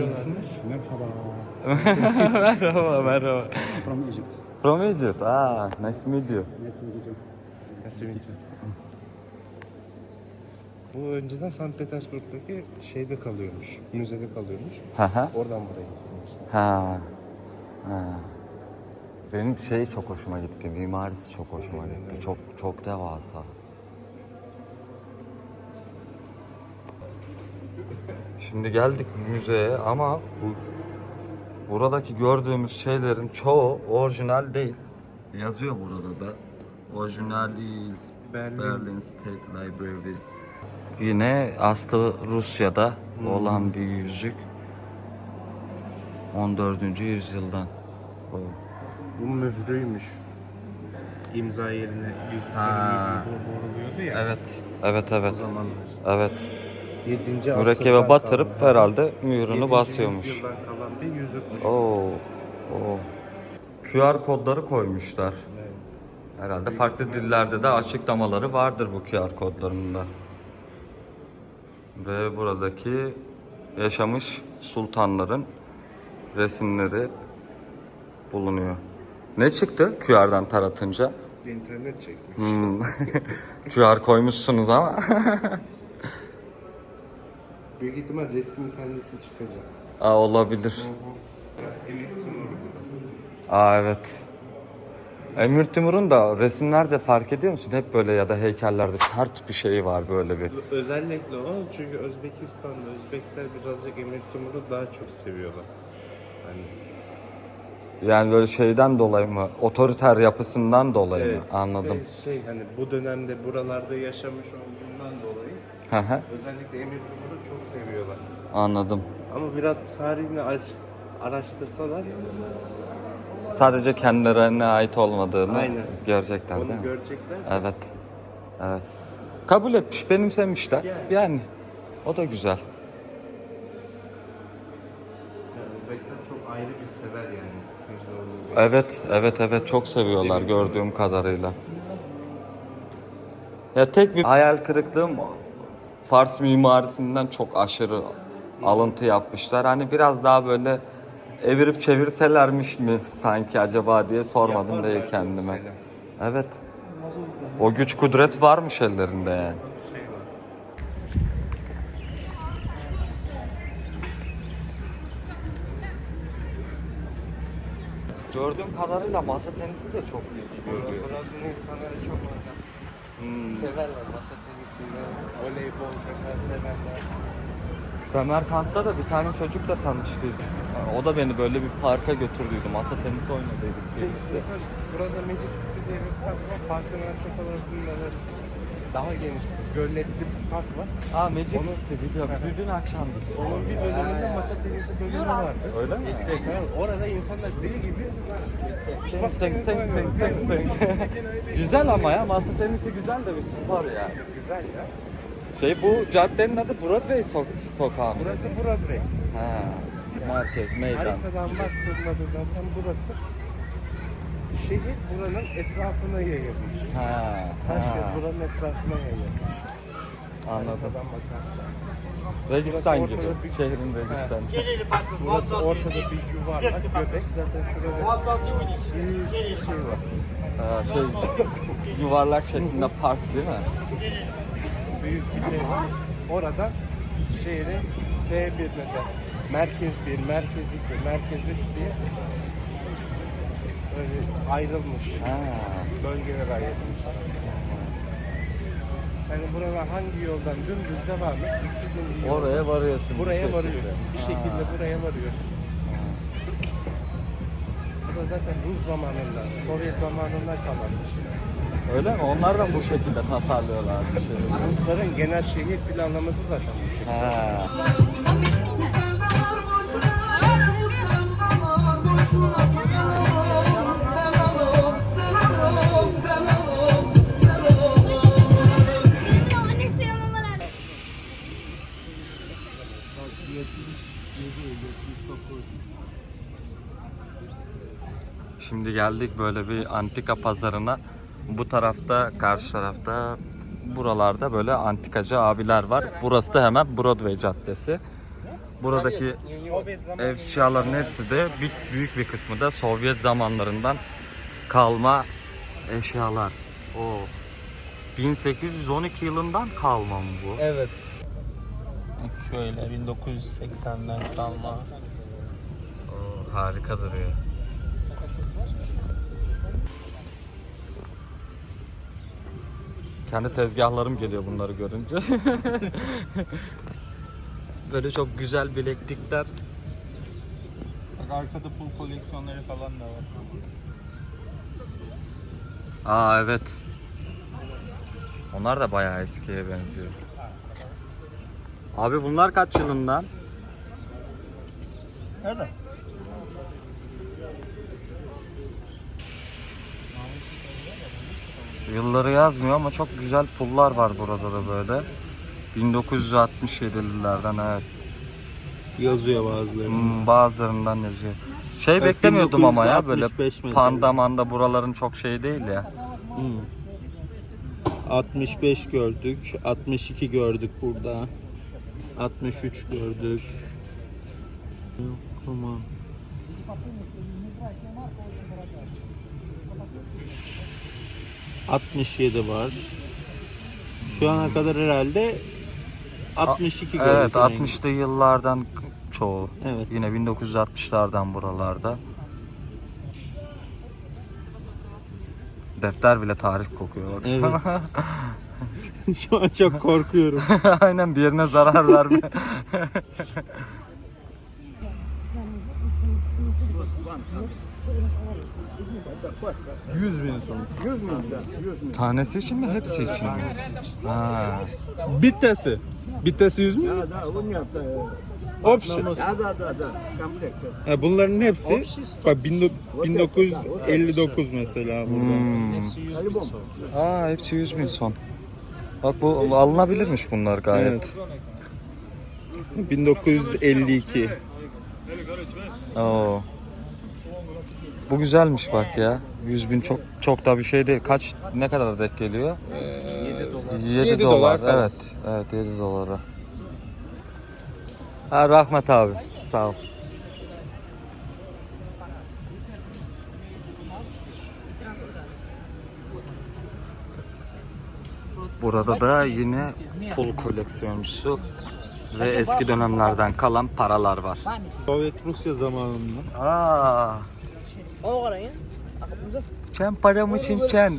Merhaba. merhaba, merhaba. From Egypt. From Egypt. Ah, nice to meet you. Nice to meet you too. Nasıl bir Bu önceden St. Petersburg'daki şeyde kalıyormuş, müzede kalıyormuş. Haha. Oradan buraya gittim işte. ha. Ha. Benim şey çok hoşuma gitti. Mimarisi çok hoşuma gitti. Çok çok devasa. Şimdi geldik müzeye ama bu buradaki gördüğümüz şeylerin çoğu orijinal değil. Yazıyor burada da. Orijinal is Berlin. Berlin State Library. Yine aslı Rusya'da olan bir yüzük. 14. yüzyıldan. O. Bu mührüymüş. İmza yerine yüzüklerin vuruluyordu ya. Evet. Evet evet. O zamanlar. Evet. 7. Mürekkebe batırıp herhalde mührünü Yedinci basıyormuş. kalan. Oo. Oo. QR kodları koymuşlar. Evet. Herhalde farklı dillerde de açıklamaları vardır bu QR kodlarında. Ve buradaki yaşamış sultanların resimleri bulunuyor. Ne çıktı QR'dan taratınca? İnternet çekmiş. Hmm. QR koymuşsunuz ama. Büyük ihtimal resmin kendisi çıkacak. Aa, olabilir. Timur. Aa evet. Emir Timur'un da resimlerde fark ediyor musun? Hep böyle ya da heykellerde sert bir şey var böyle bir. Özellikle o çünkü Özbekistan'da Özbekler birazcık Emir Timur'u daha çok seviyorlar. Hani Yani böyle şeyden dolayı mı? Otoriter yapısından dolayı Evet. mı? Anladım. Ve şey hani bu dönemde buralarda yaşamış olduğundan dolayı özellikle Emir Timur'u çok seviyorlar. Anladım. Ama biraz tarihini aç- araştırsalar Sadece kendilerine ait olmadığını Aynen. görecekler değil onu mi? görecekler. Evet. Evet. Kabul etmiş, benimsemişler. Yani. Yani o da güzel. Yani Özbekler çok ayrı bir sever yani Mirzaoğlu'nu. Evet, evet, evet çok seviyorlar gördüğüm kadarıyla. Ya tek bir hayal kırıklığım Fars mimarisinden çok aşırı alıntı yapmışlar. Hani biraz daha böyle evirip çevirselermiş mi sanki acaba diye sormadım Yaparlar değil kendime. Evet. O güç kudret varmış ellerinde yani. Gördüğüm kadarıyla masa tenisi de çok ilgi görüyor. Buranın insanları çok orada. Hmm. Severler masa tenisini, voleybol mesela severler. Semerkant'ta da bir tane çocukla tanıştık. O da beni böyle bir parka götürdüydü. Masa tenisi oynadıydık. Mesela burada Magic City diye bir park var. Parkın arka tarafında da daha geniş gölletli bir park var. Aa Magic Onu- City biliyorum. Dün akşam gittik. Onun bir bölümünde masa tenisi bölümü vardı. Öyle mi? Yani orada insanlar deli gibi Teng masa teng tenisi teng oynuyor. teng teng teng. güzel ama ya masa tenisi güzel de bir spor ya. Güzel ya. Şey bu caddenin adı Broadway so- sokağı mı? Burası Broadway. Ha, merkez, meydan. Haritadan baktığımda da zaten burası şehir buranın etrafına yayılmış. Ha, Taşkent buranın etrafına yayılmış. anladım. Haritadan bakarsan. Registan Burası gibi. ortada bir- Şehrin Registan. Burası ortada bir yuvarlak göbek. Zaten şurada büyük bir şey var. Ha, şey yuvarlak şeklinde park değil mi? Büyük bir şey var. Orada şehri S1 mesela. Merkez 1, Merkez 2, Merkez 3 diye ayrılmış. Ha. Bölgeler ayrılmış. Yani buralar hangi yoldan dümdüz devam et, istediğin bir yol. Oraya varıyorsun. bir Buraya şekilde. varıyorsun. Bir Ha. şekilde buraya varıyorsun. Bu da zaten Rus zamanından, Sovyet zamanından kalan bir şey. Öyle mi? Onlar da bu şekilde tasarlıyorlar. bir şey. Rusların genel şehir planlaması zaten bu şekilde. Ha. Şimdi geldik böyle bir antika pazarına. Bu tarafta, karşı tarafta buralarda böyle antikacı abiler var. Burası da hemen Broadway Caddesi. Buradaki eşyaların hepsi de büyük bir kısmı da Sovyet zamanlarından kalma eşyalar. O 1812 yılından kalma mı bu? Evet. Şöyle 1980'den kalma. Oo, harika duruyor. Kendi tezgahlarım geliyor bunları görünce. Böyle çok güzel bileklikler. Bak arkada pul koleksiyonları falan da var. Aa evet. Onlar da bayağı eskiye benziyor. Abi bunlar kaç yılından? Evet. Yılları yazmıyor ama çok güzel pullar var burada da böyle. 1967'lilerden evet. Yazıyor bazıları. Hmm, bazılarından yazıyor. Şey Bak, beklemiyordum ama ya böyle 1965 mesela. panda manda buraların çok şey değil ya. 65 gördük, 62 gördük burada. 63 gördük. Aman. ...67 var. Şu ana kadar herhalde 62 gördük. Evet rengi. 60'lı yıllardan çoğu. Evet. Yine 1960'lardan buralarda. Defter bile tarih kokuyor. baksana. Şu an çok korkuyorum. Aynen bir yerine zarar verme. Tanesi için mi hepsi için mi? Ha. Bittesi. Bittesi 100 mü? Option. Da, da, da, da. Komplekt. Ha, bunların hepsi bak 1959 mesela burada. Hmm. Aa hepsi 100 bin son. Bak bu alınabilirmiş bunlar gayet. 1952. Oo. Bu güzelmiş bak ya. 100 bin çok çok da bir şey değil. Kaç ne kadar denk geliyor? 7 Yedi dolar. dolar falan. evet. Evet 7 dolara. Ha Rahmet abi. Sağ ol. Burada da yine pul koleksiyoncusu ve eski dönemlerden kalan paralar var. Sovyet Rusya zamanında. Aa, Oh, oraya. Aku pun çen para mı çin çen?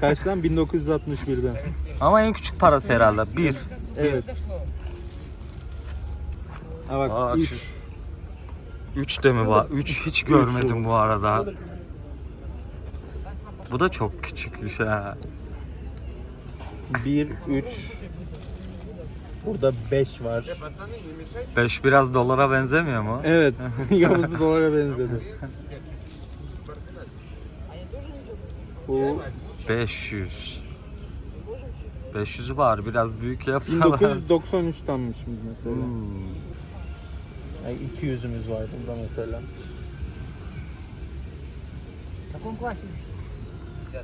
Kaçtan? 1961'den. Ama en küçük parası herhalde. Bir. Evet. Ha bak Aa, 3. şu- Üç de mi var? Üç hiç görmedim bu arada. Bu da çok küçükmüş ha. 1 3 Burada 5 var. Beş biraz dolara benzemiyor mu? Evet. Yavuz'u dolara benzedi. Bu 500. 500'ü var biraz büyük yapsalar. 1993'tanmış mesela. Hmm. Yani 200'ümüz var burada mesela.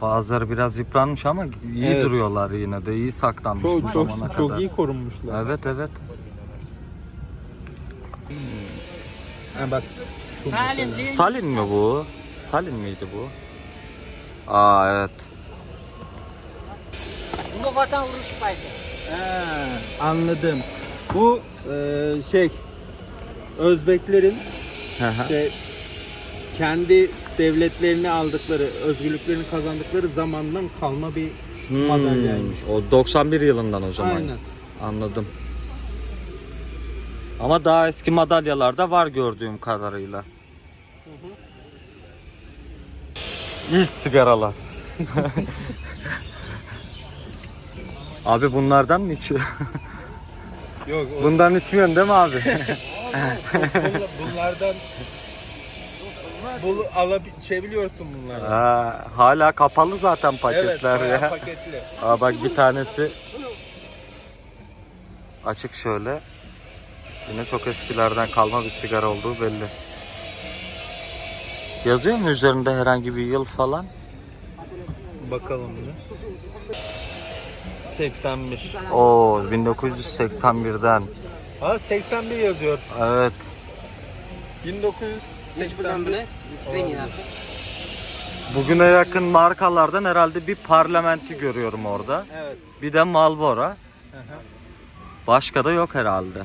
Bazıları biraz yıpranmış ama iyi Evet. duruyorlar yine de iyi saklanmış bu Çok zamana çok çok kadar. iyi korunmuşlar. Evet evet. Ha bak şu mesela. Stalin mi bu? Stalin miydi bu? Aa evet. Untuk vatan urus pajak. Ha, anladım. Bu e, şey Özbeklerin işte kendi devletlerini aldıkları, özgürlüklerini kazandıkları zamandan kalma bir Hmm, madalyaymış. O 91 yılından o zaman. Aynen. Anladım. Ama daha eski madalyalarda var gördüğüm kadarıyla. İlk sigaralar. abi bunlardan mı içiyor? Yok, o- Bundan içmiyorsun değil mi abi? bunla- bunlardan bul alabilebiliyorsun bunları. ha, hala kapalı zaten paketler bayağı ya. paketli. Aa bak bir tanesi açık şöyle. Yine çok eskilerden kalma bir sigara olduğu belli. Yazıyor mu üzerinde herhangi bir yıl falan? Bakalım bir. 1981. Oo 1981'den. Ha 81 yazıyor. Evet. 1981. Bugüne yakın markalardan herhalde bir parlamenti görüyorum orada. Evet. Bir de Marlboro. Başka da yok herhalde.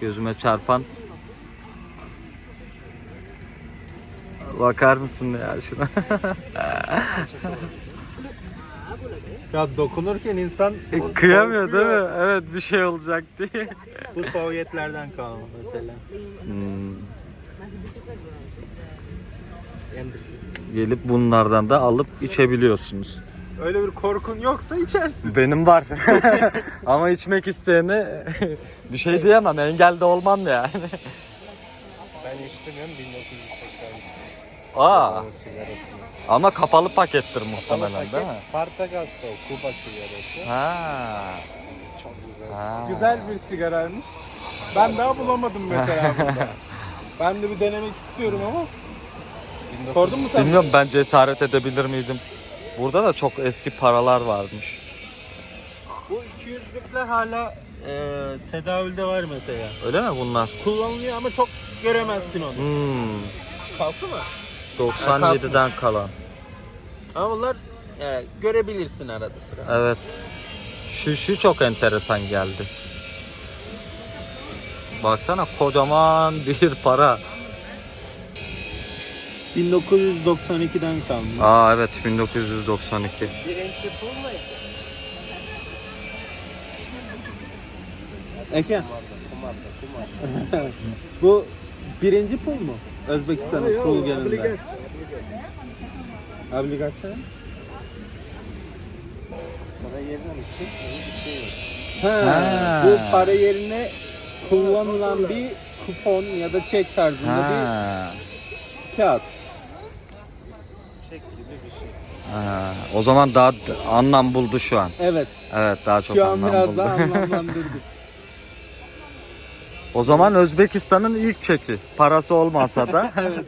Gözüme çarpan. Bakar mısın ya şuna? Ya dokunurken insan Kıyamıyor değil mi? Evet bir şey olacak diye. bu Sovyetlerden kalma mesela. Hmm. Gelip bunlardan da alıp içebiliyorsunuz. Öyle bir korkun yoksa içersin. Benim var. Ama içmek isteyene bir şey diyemem. Engel de olmam yani. Ben içtim ya 1980 Aa, sigarasını. ama kapalı pakettir muhtemelen paket değil mi? Partagas'ta o Kuba sigarası. Ha. Çok güzel. ha. Güzel bir sigaraymış. Ben daha bulamadım mesela burada. Ben de bir denemek istiyorum ama. Sordun mu sen? Bilmiyorum ben cesaret edebilir miydim? Burada da çok eski paralar varmış. Bu 200'lükler hala e, tedavülde var mesela. Öyle mi bunlar? Kullanılıyor ama çok göremezsin onu. Hmm. Kalktı mı? 97'den kalan. Ama bunlar e, görebilirsin arada sıra. Evet. Şu, şu çok enteresan geldi. Baksana kocaman bir para. 1992'den kalma. Aa evet 1992. Birinci pul mu? Eke, Kumarda, kumarda. bu birinci pul mu? Özbekistan'ın pul genelinde. Obligasyon. Para yerine mi çıkmıyor? Bir şey yok. Ha, Ha. bu para yerine kullanılan bir kupon ya da çek tarzında Ha. bir kağıt. Çek gibi bir şey. ha. O zaman daha d- anlam buldu şu an. Evet. Evet daha çok Şu an anlam biraz buldu. daha anlamlandırdık. o zaman Özbekistan'ın ilk çeki. Parası olmasa da. evet.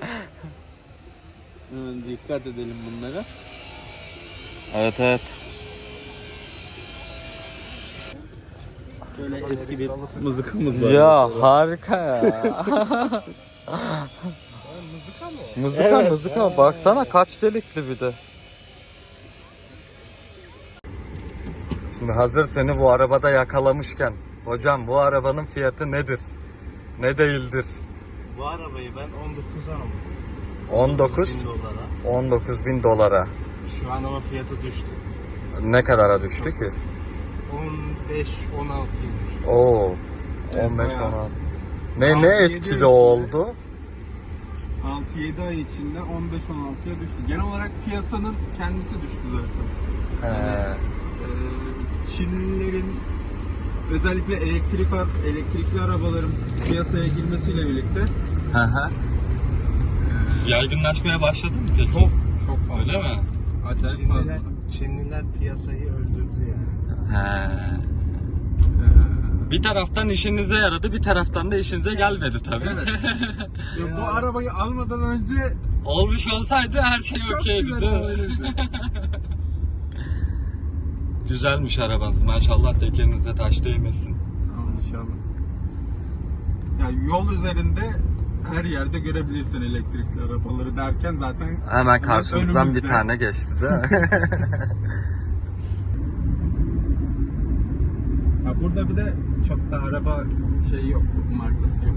Hemen dikkat edelim bunlara. evet evet. Şöyle eski bir mızıkımız var. Ya harika ya. Mızıka mı? mızıka Evet. mızıka baksana kaç delikli bir de. Şimdi hazır seni bu arabada yakalamışken hocam bu arabanın fiyatı nedir? Ne değildir? Bu arabayı ben 19'a aldım. 19 bin dolara. 19 bin dolara. Şu an ama fiyatı düştü. Ne kadara düştü ki? 15 16'ya düştü. Oo. Evet, 15 bayağı. 16. Ne ne yedi etkili içinde. oldu? 6-7 ay içinde 15-16'ya düştü. Genel olarak piyasanın kendisi düştü zaten. He. Ee, Çinlilerin özellikle elektrik elektrikli arabaların piyasaya girmesiyle birlikte Hı hı. Yaygınlaşmaya başladı mı peki? çok çok fazla. Öyle mi? Acayip Çinliler, fazla. Çinliler piyasayı öldürdü yani. He. Bir taraftan işinize yaradı, bir taraftan da işinize gelmedi tabii. Evet. Ya bu arabayı almadan önce Olmuş olsaydı her şey çok okeydi. güzel değil mi? olabilirdi. Güzelmiş arabanız maşallah tekerinize taş değmesin. Aman inşallah. Ya yol üzerinde her yerde görebilirsin elektrikli arabaları derken zaten Hemen karşınızdan önümüzde. bir tane geçti değil mi? Ya burada bir de çok da araba şeyi yok, markası yok.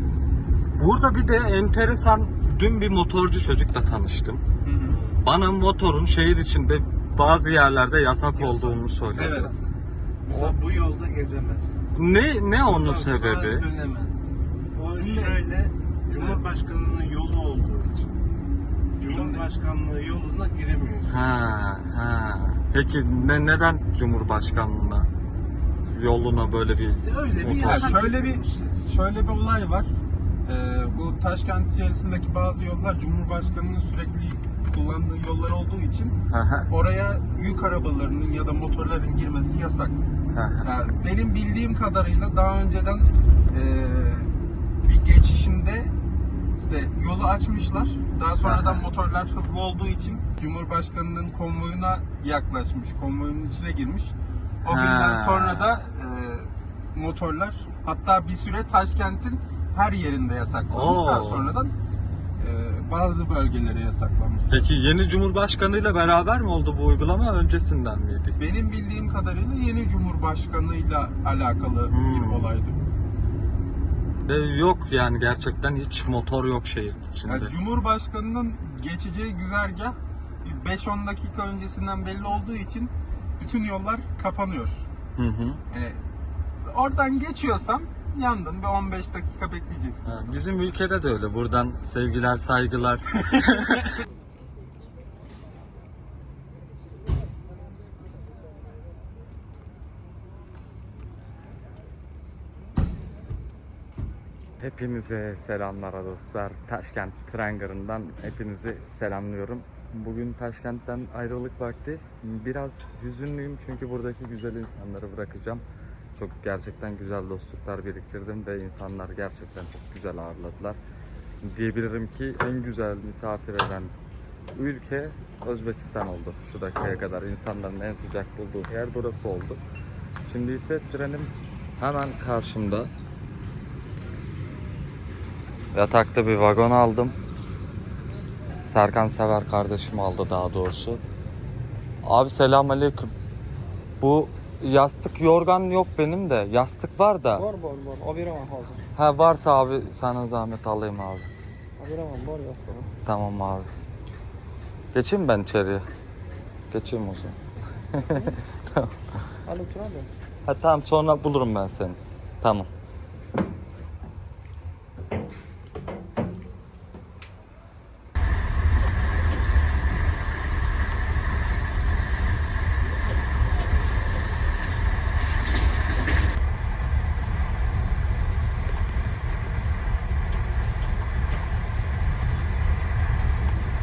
Burada bir de enteresan dün bir motorcu çocukla tanıştım. Bana motorun şehir içinde bazı yerlerde yasak olduğunu söyledi. Evet. Mesela bu yolda gezemez. Ne ne onun Buradan sağa sebebi? dönemez. O Şimdi- şöyle Cumhurbaşkanının yolu olduğu için. Cumhurbaşkanlığı yoluna giremiyorsun. Ha ha. Peki ne neden Cumhurbaşkanlığına yoluna böyle bir Öyle bir Motor. Ya yasak. şöyle bir şöyle bir olay var. Ee, bu Taşkent içerisindeki bazı yollar Cumhurbaşkanının sürekli kullandığı yollar olduğu için oraya yük arabalarının ya da motorların girmesi yasak. hı hı. Ya benim bildiğim kadarıyla daha önceden e, bir geçişinde işte yolu açmışlar. Daha sonradan motorlar hızlı olduğu için Cumhurbaşkanının konvoyuna yaklaşmış, konvoyun içine girmiş. O günden Ha. sonra da e, motorlar hatta bir süre Taşkent'in her yerinde yasaklanmış. Oo. Daha sonradan e, bazı bölgelere yasaklanmış. Peki yeni Cumhurbaşkanıyla beraber mi oldu bu uygulama öncesinden miydi? Benim bildiğim kadarıyla yeni Cumhurbaşkanıyla alakalı Hmm. bir olaydı. Ve yok yani gerçekten hiç motor yok şehir içinde. Yani Cumhurbaşkanının geçeceği güzergah 5-10 dakika öncesinden belli olduğu için bütün yollar kapanıyor. Hı hı. Yani oradan geçiyorsan yandın ve 15 dakika bekleyeceksin. Ha, Bizim ülkede de öyle. Buradan sevgiler, saygılar. Hepinize selamlar dostlar. Taşkent tren garından hepinizi selamlıyorum. Bugün Taşkent'ten ayrılık vakti. Biraz hüzünlüyüm çünkü buradaki güzel insanları bırakacağım. Çok gerçekten güzel dostluklar biriktirdim ve insanlar gerçekten çok güzel ağırladılar. Diyebilirim ki en güzel misafir eden ülke Özbekistan oldu şu dakikaya kadar. insanların en sıcak bulduğu yer burası oldu. Şimdi ise trenim hemen karşımda. Yatakta bir vagon aldım. Serkan Sever kardeşim aldı daha doğrusu. Abi selamünaleyküm. Bu yastık yorgan yok benim de. Yastık var da. Var var var. Averemem hazır. Ha varsa abi sana zahmet alayım abi. Averemem var yastığım. Tamam abi. Geçeyim ben içeriye. Geçeyim o zaman. Hadi otur hadi. Ha tamam sonra bulurum ben seni. Tamam.